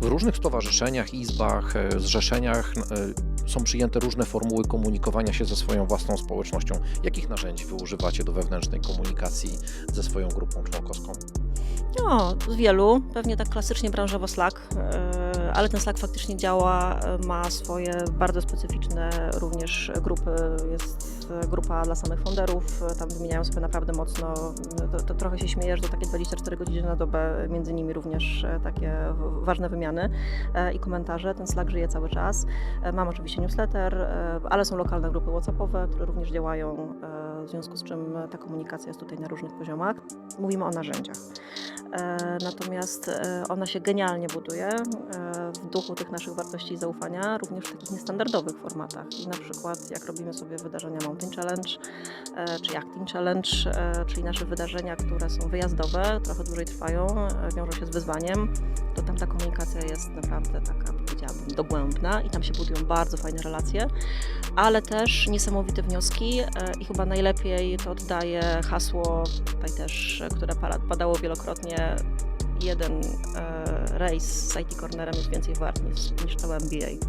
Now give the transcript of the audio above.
W różnych stowarzyszeniach, izbach, e, zrzeszeniach e, są przyjęte różne formuły komunikowania się ze swoją własną społecznością. Jakich narzędzi wy używacie do wewnętrznej komunikacji ze swoją grupą członkowską? No, wielu. Pewnie tak klasycznie branżowo Slack, e, ale ten Slack faktycznie działa, e, ma swoje bardzo specyficzne również grupy. Jest e, grupa dla samych founderów, tam wymieniają sobie naprawdę mocno. To, to trochę się śmieję, że to takie 24 godziny na dobę, między nimi również takie ważne wymiany i komentarze. Ten Slack żyje cały czas. Mam oczywiście newsletter, ale są lokalne grupy WhatsAppowe, które również działają, w związku z czym ta komunikacja jest tutaj na różnych poziomach. Mówimy o narzędziach. E, Natomiast e, ona się genialnie buduje e, w duchu tych naszych wartości i zaufania, również w takich niestandardowych formatach. I na przykład jak robimy sobie wydarzenia Mountain Challenge czy Acting Challenge, czyli nasze wydarzenia, które są wyjazdowe, trochę dłużej trwają, wiążą się z wyzwaniem, to tam ta komunikacja jest naprawdę taka, powiedziałabym, dogłębna i tam się budują bardzo fajne relacje, ale też niesamowite wnioski i chyba najlepiej to oddaje hasło tutaj też, które pada- padało wielokrotnie, jeden e, rejs z IT Cornerem jest więcej wart niż, niż MBA.